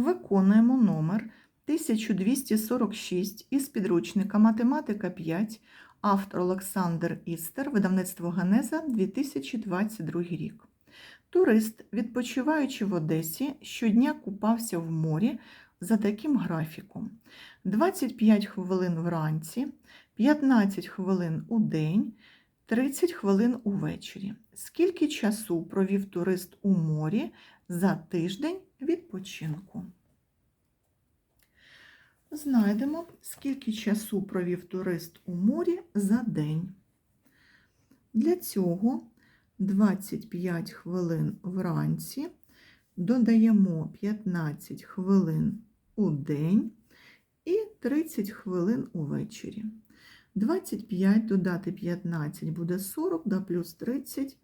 Виконуємо номер 1246 із підручника Математика 5, автор Олександр Істер, видавництво Генеза 2022 рік. Турист, відпочиваючи в Одесі, щодня купався в морі за таким графіком: 25 хвилин вранці, 15 хвилин у день, 30 хвилин увечері. Скільки часу провів турист у морі за тиждень відпочинку? Знайдемо, скільки часу провів турист у морі за день. Для цього 25 хвилин вранці, додаємо 15 хвилин у день і 30 хвилин увечері. 25 додати 15 буде 40, да плюс 30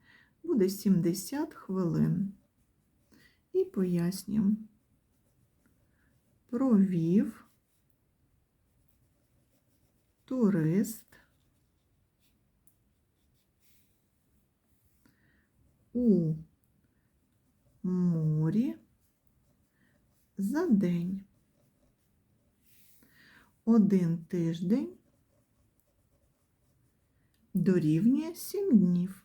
буде 70 хвилин. І пояснюємо. Провів турист у морі за день. Один тиждень дорівнює 7 днів.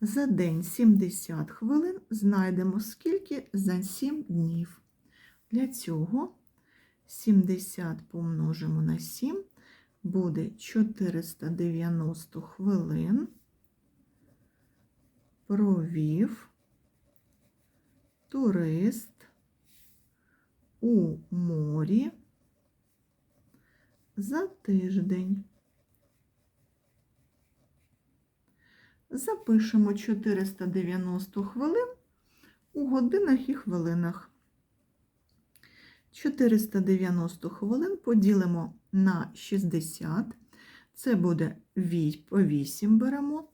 За день 70 хвилин знайдемо скільки за 7 днів. Для цього 70 помножимо на 7 буде 490 хвилин. Провів турист у морі за тиждень. Запишемо 490 хвилин у годинах і хвилинах. 490 хвилин поділимо на 60. Це буде по 8 беремо.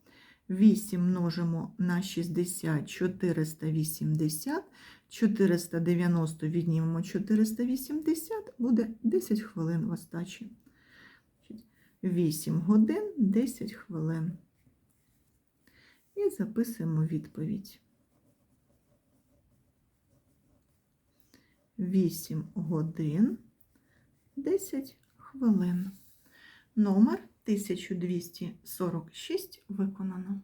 8 множимо на 60 480. 490 віднімемо 480, буде 10 хвилин остачі. 8 годин 10 хвилин. І записуємо відповідь. 8 годин 10 хвилин. Номер 1246 виконано.